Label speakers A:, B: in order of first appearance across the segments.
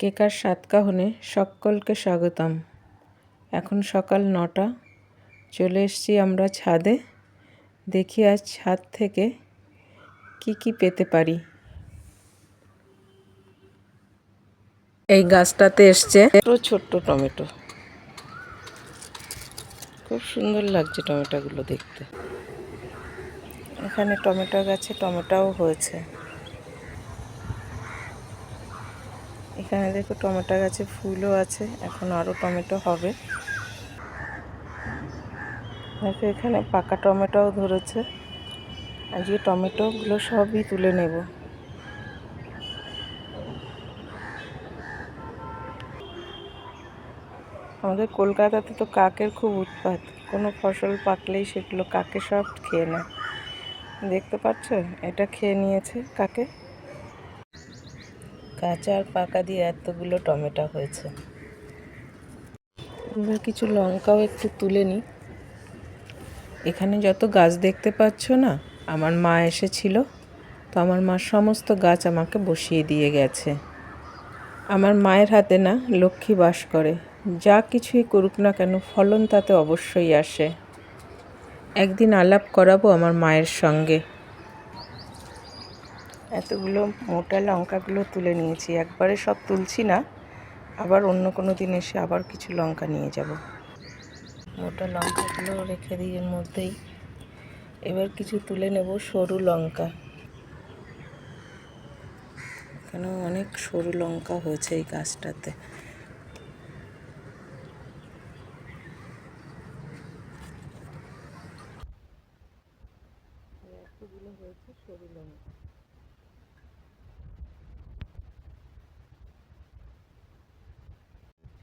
A: কেকার সাতকাহনে সকলকে স্বাগতম। এখন সকাল নটা, চলে এসেছি আমরা ছাদে। দেখি আজ ছাদ থেকে কি কি পেতে পারি। এই গাছটাতে এসছে ছোট্ট টমেটো। খুব সুন্দর লাগছে টমেটোগুলো দেখতে। এখানে টমেটো গাছে টমেটোও হয়েছে। এখানে দেখো টমেটো গাছে ফুলও আছে, এখন আরও টমেটো হবে। দেখো এখানে পাকা টমেটোও ধরেছে। আজকে টমেটোগুলো সবই তুলে নেব। আমাদের কলকাতাতে তো কাকের খুব উৎপাত, কোনো ফসল পাকলেই সেগুলো কাকে সব খেয়ে নেয়। দেখতে পাচ্ছ? এটা খেয়ে নিয়েছে কাকে? কাঁচা আর পাকা দিয়ে এতগুলো টমেটো হয়েছে। আমরা কিছু লঙ্কাও একটু তুলে নিই। এখানে যত গাছ দেখতে পাচ্ছ না, আমার মা এসেছিল। তো আমার মা সমস্ত গাছ আমাকে বসিয়ে দিয়ে গেছে। আমার মায়ের হাতে না লক্ষ্মী বাস করে। যা কিছুই করুক না কেন, ফলন তাতে অবশ্যই আসে। একদিন আলাপ করাবো আমার মায়ের সঙ্গে। এতগুলো মোটা লঙ্কাগুলো তুলে নিয়েছি। একবারে সব তুলছি না, আবার অন্য কোনো দিন এসে আবার কিছু লঙ্কা নিয়ে যাব। মোটা লঙ্কাগুলো রেখে দিই এর মধ্যেই। এবার কিছু তুলে নেব সরু লঙ্কা। এখানেও অনেক সরু লঙ্কা হয়েছে এই গাছটাতে। এতগুলো হয়েছে সরু লঙ্কা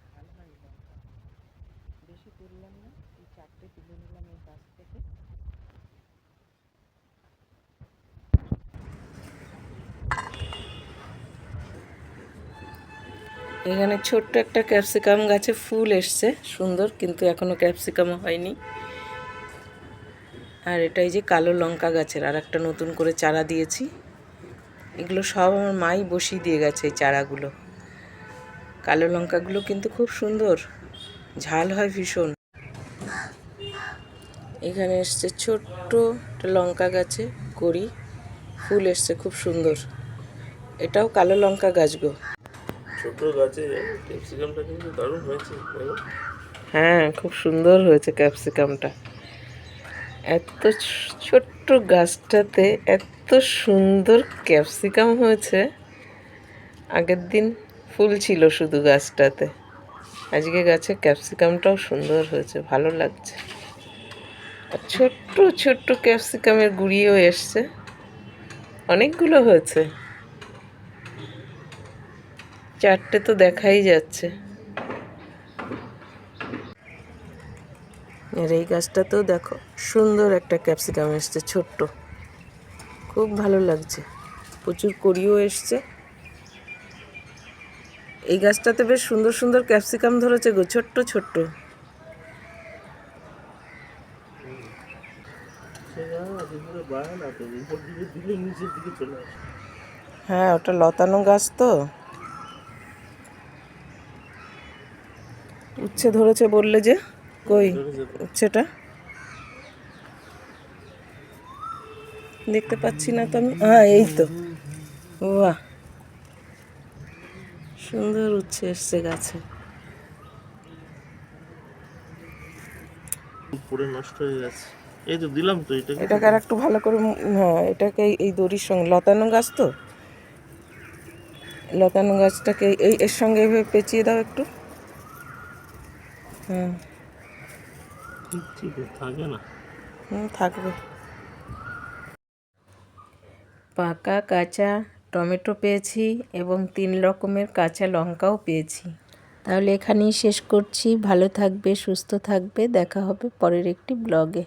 A: ঝাল হয় লঙ্কা বেশি তুললাম না, এই চারটে তুলে নিলাম এই গাছ থেকে। এখানে ছোট্ট একটা ক্যাপসিকাম গাছে ফুল এসছে, সুন্দর, কিন্তু এখনও ক্যাপসিকাম হয়নি। আর এটাই যে কালো লঙ্কা গাছের আর একটা নতুন করে চারা দিয়েছি। এগুলো সব আমার মাই বসিয়ে দিয়ে গেছে এই চারাগুলো। কালো লঙ্কাগুলো কিন্তু খুব সুন্দর। ঝাল হয় ভীষণ। এখানে এসছে ছোট্ট একটা লঙ্কা গাছে করি ফুল এসছে খুব সুন্দর। এটাও কালো লঙ্কা গাছ গো।
B: ছোট গাছে ক্যাপসিকামটা কিন্তু দারুণ হয়েছে
A: হ্যাঁ খুব সুন্দর হয়েছে ক্যাপসিকামটা। এত ছোট্ট গাছটাতে এত সুন্দর ক্যাপসিকাম হয়েছে। আগের দিন ফুল ছিল শুধু গাছটাতে। আজকে গাছে ক্যাপসিকামটাও সুন্দর হয়েছে, ভালো লাগছে। আর ছোট্ট ছোট্ট ক্যাপসিকামের গুঁড়িও এসছে। অনেকগুলো হয়েছে। চারটে তো দেখাই যাচ্ছে। আর এই গাছটাতেও দেখো, সুন্দর একটা ক্যাপসিকাম এসছে, ছোট্ট। খুব ভালো লাগছে। প্রচুর কড়িও এসছে। এই গাছটাতে বেশ সুন্দর সুন্দর ক্যাপসিকাম ধরেছে গো, ছোট্ট ছোট্ট। হ্যাঁ ওটা লতানো গাছ তো। উচ্ছে ধরেছে বললে যে, কই উচ্ছেটা? দেখতে পাচ্ছি না তো আমি। হ্যাঁ এই তো। বাহ। সুন্দর উচ্ছে এসছে গাছে।
B: পুরো নষ্ট হয়ে গেছে। এই তো দিলাম তো এটা
A: এটাকে আর একটু ভালো করে হ্যাঁ এটাকে এই- দড়ির সঙ্গে লতানো গাছ তো? লতানো গাছটাকে এই এর সঙ্গে এভাবে পেঁচিয়ে দাও একটু। হুম।
B: থাকে না।
A: হুম থাকবে। পাকা কাঁচা টমেটো পেয়েছি এবং তিন রকমের কাঁচা লঙ্কাও পেয়েছি। তাহলে এখানেই শেষ করছি। ভালো থাকবে, সুস্থ থাকবে। দেখা হবে পরের একটি ব্লগে।